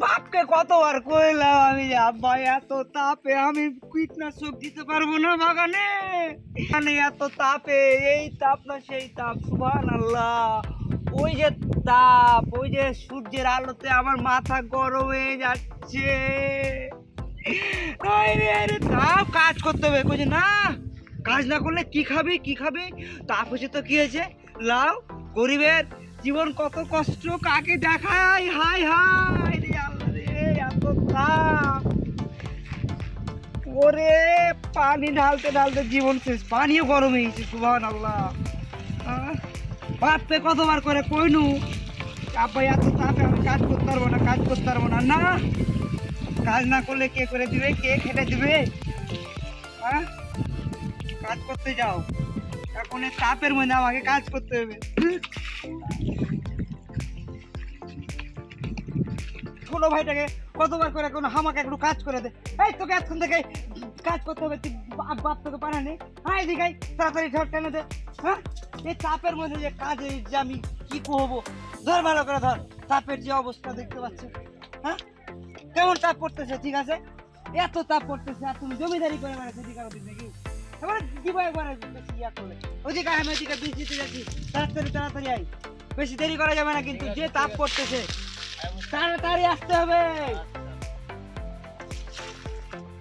বাপকে কতবার কইলাম আমি আব্বা, এত তাপে আমি কীটনাশক দিতে পারব না বাগানে। মানে এত তাপে, এই তাপ না সেই তাপ সুবহান আল্লাহ ওই যে তাপ, ওই যে সূর্যের আলোতে আমার মাথা গরম হয়ে যাচ্ছে। তাপ, কাজ করতে হবে। কইছে, না, কাজ না করলে কি খাবি কি খাবি? তাপ হচ্ছে তো কি হয়েছে? লাউ, গরিবের জীবন কত কষ্ট কাকে দেখাই? হাই হাই রে আল্লাহ রে, এত তাপ। ওরে, পানি ঢালতে ঢালতে জীবন শেষ। পানিও গরম হয়েছে সুবাহ আল্লাহ বাপকে কতবার করে কইনু? আব্বা, এত তাপে আমি কাজ করতে পারব না, কাজ করতে পারব না। না, কাজ না করলে কে করে দিবে? কে খেটে দিবে? হ্যাঁ কাজ করতে যাও। এখন তাপের মধ্যে আমাকে কাজ করতে হবে। ছোট ভাইটাকে কতবার করে কোনো হামাকে একটু কাজ করে দে। এই তোকে এতক্ষণ থেকে কাজ করতে হবে, তুই বাপ তোকে পারানি হ্যাঁ দিঘাই তাড়াতাড়ি ধর টেনে দে। হ্যাঁ এই তাপের মধ্যে যে কাজ যে আমি কি করব, ধর ভালো করে ধর, তাপের যে অবস্থা দেখতে পাচ্ছ। হ্যাঁ কেমন তাপ পড়তেছে, ঠিক আছে? এত তাপ পড়তেছে, আর তুমি জমিদারি করে বেড়াচ্ছে ঠিক আছে নাকি? এবার দিব একবার ইয়া করলে ওইদিকে আমি ওইদিকে বেশি যাচ্ছি। তাড়াতাড়ি তাড়াতাড়ি আই বেশি দেরি করা যাবে না, কিন্তু যে তাপ পড়তেছে তাড়াতাড়ি আসতে হবে।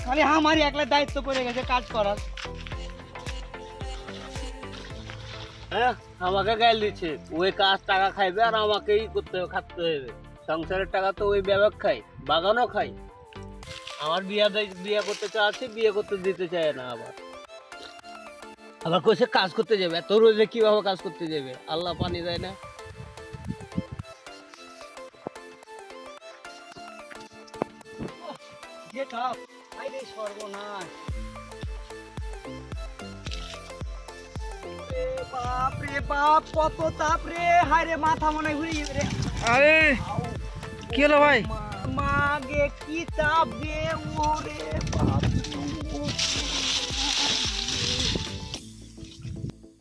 খালি আমারই একলা দায়িত্ব পড়ে গেছে কাজ করার। হ্যাঁ আমাকে গাইল দিচ্ছে। ওই কাজ টাকা খাইবে আর আমাকেই করতে হবে, খাটতে হবে। সংসারের টাকা তো ওই ব্যবহার খাই বাগানও খাই আমার বিয়া বিয়ে করতে চাচ্ছে, বিয়ে করতে দিতে চায় না আবার। আবার কইছে কাজ করতে যাবে, এত রোজে কীভাবে কাজ করতে যাবে? আল্লাহ পানি দেয় না। যে তাপ আইরে সর্বনাশ। এ বাপ রে বাপ কত তাপ রে। হায় রে মাথা মনে ঘুরে রে। আরে কি হলো ভাই? মা গে কি তাপ ওরে বাপ।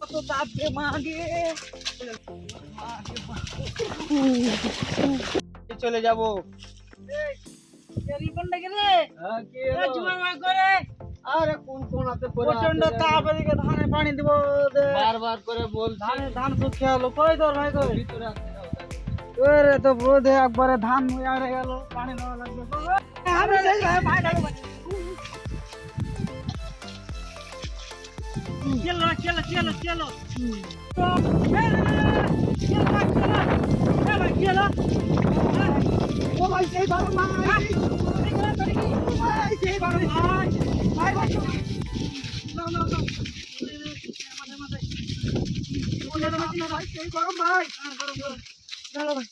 কত তাপ রে মা গে। মা গে, মা। চলে যাব। গেলে পড়ে প্রচণ্ড? তাপ এদিকে ধানে পানি দিব বারবার করে বলছি। ধানে ধান শুকিয়ে হলো কই তোর ভাই কই। ওরে তো বোধে একবারে ধান হয়ে গেল পানি দেওয়া লাগবে। আমি শেষ ভাই ভাই ডাকো ভাই। চলো চলো চলো চলো ও ভাই সেই বড় ভাই সেই বড় ভাই। সেই গরম ভাই গরম। গরম ভাই।